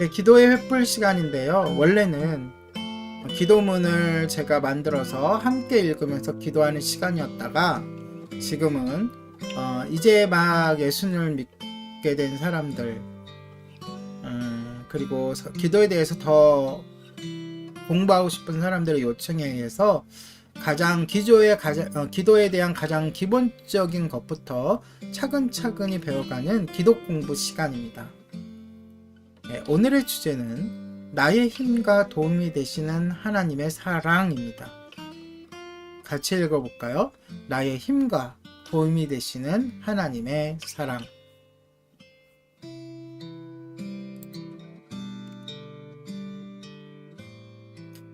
네, 기도의 횃불 시간인데요. 원래는 기도문을 제가 만들어서 함께 읽으면서 기도하는 시간이었다가 지금은 어, 이제 막 예수님을 믿게 된 사람들 음, 그리고 서- 기도에 대해서 더 공부하고 싶은 사람들의 요청에 의해서 가장 기조의 가장, 어, 기도에 대한 가장 기본적인 것부터 차근차근히 배워가는 기도 공부 시간입니다. 네, 오늘의 주제는 나의 힘과 도움이 되시는 하나님의 사랑입니다. 같이 읽어볼까요? 나의 힘과 도움이 되시는 하나님의 사랑.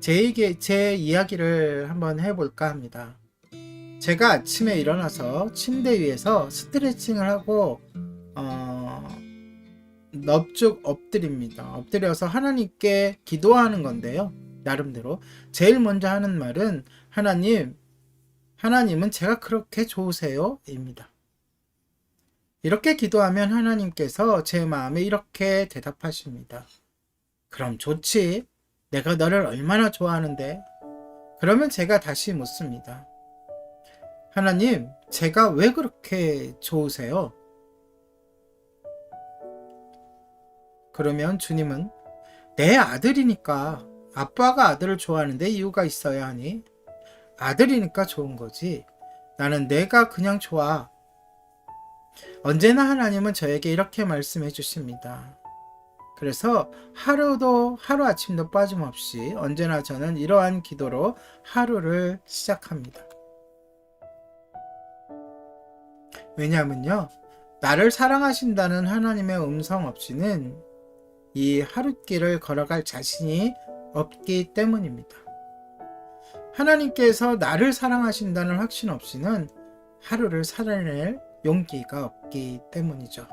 제, 얘기, 제 이야기를 한번 해볼까 합니다. 제가 아침에 일어나서 침대 위에서 스트레칭을 하고 어, 넙죽 엎드립니다. 엎드려서 하나님께 기도하는 건데요. 나름대로 제일 먼저 하는 말은 하나님, 하나님은 제가 그렇게 좋으세요? 입니다. 이렇게 기도하면 하나님께서 제 마음에 이렇게 대답하십니다. 그럼 좋지. 내가 너를 얼마나 좋아하는데? 그러면 제가 다시 묻습니다. 하나님, 제가 왜 그렇게 좋으세요? 그러면 주님은 내 아들이니까 아빠가 아들을 좋아하는데 이유가 있어야 하니 아들이니까 좋은 거지. 나는 내가 그냥 좋아. 언제나 하나님은 저에게 이렇게 말씀해 주십니다. 그래서 하루도 하루 아침도 빠짐없이 언제나 저는 이러한 기도로 하루를 시작합니다. 왜냐하면요. 나를 사랑하신다는 하나님의 음성 없이는 이 하루길을 걸어갈 자신이 없기 때문입니다. 하나님께서 나를 사랑하신다는 확신 없이는 하루를 살아낼 용기가 없기 때문이죠.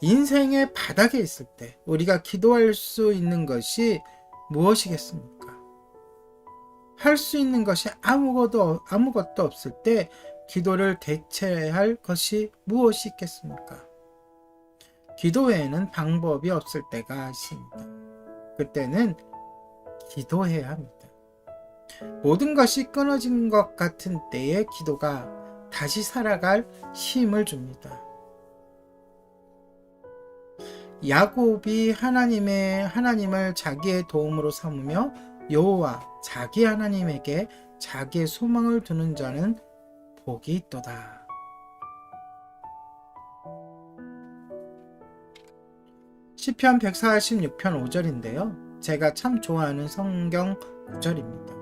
인생의 바닥에 있을 때 우리가 기도할 수 있는 것이 무엇이겠습니까? 할 수 있는 것이 아무것도, 아무것도 없을 때 기도를 대체할 것이 무엇이 있겠습니까? 기도 외에는 방법이 없을 때가 있습니다. 그때는 기도해야 합니다. 모든 것이 끊어진 것 같은 때에 기도가 다시 살아갈 힘을 줍니다. 야곱이 하나님의 하나님을 자기의 도움으로 삼으며 여호와 자기 하나님에게 자기의 소망을 두는 자는 복이 있도다. 시편 146편 5절인데요. 제가 참 좋아하는 성경 구절입니다.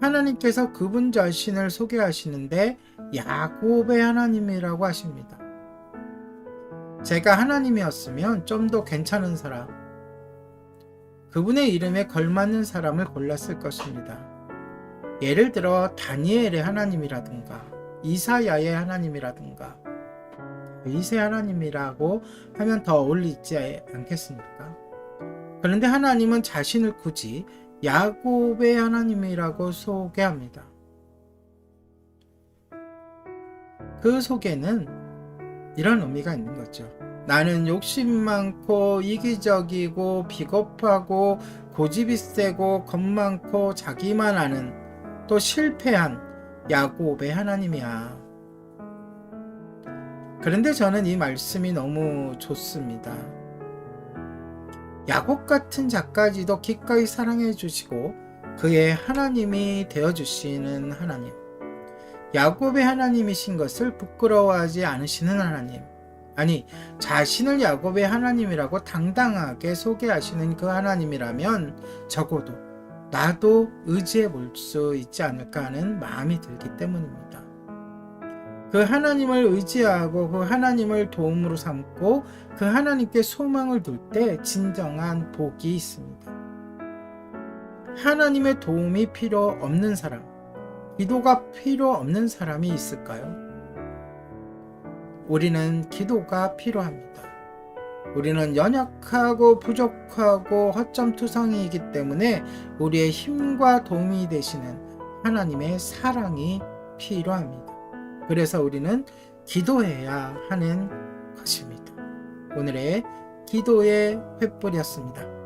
하나님께서 그분 자신을 소개하시는데 야곱의 하나님이라고 하십니다. 제가 하나님이었으면 좀 더 괜찮은 사람, 그분의 이름에 걸맞는 사람을 골랐을 것입니다. 예를 들어 다니엘의 하나님이라든가 이사야의 하나님이라든가 이세 하나님이라고 하면 더 어울리지 않겠습니까? 그런데 하나님은 자신을 굳이 야곱의 하나님이라고 소개합니다. 그 속에는 이런 의미가 있는 거죠. 나는 욕심 많고 이기적이고 비겁하고 고집이 세고 겁 많고 자기만 아는 또 실패한 야곱의 하나님이야. 그런데 저는 이 말씀이 너무 좋습니다. 야곱 같은 작가지도 기꺼이 사랑해 주시고 그의 하나님이 되어 주시는 하나님. 야곱의 하나님이신 것을 부끄러워하지 않으시는 하나님. 아니, 자신을 야곱의 하나님이라고 당당하게 소개하시는 그 하나님이라면 적어도 나도 의지해 볼 수 있지 않을까 하는 마음이 들기 때문입니다. 그 하나님을 의지하고 그 하나님을 도움으로 삼고 그 하나님께 소망을 둘 때 진정한 복이 있습니다. 하나님의 도움이 필요 없는 사람, 기도가 필요 없는 사람이 있을까요? 우리는 기도가 필요합니다. 우리는 연약하고 부족하고 허점투성이이기 때문에 우리의 힘과 도움이 되시는 하나님의 사랑이 필요합니다. 그래서 우리는 기도해야 하는 것입니다. 오늘의 기도의 횃불이었습니다.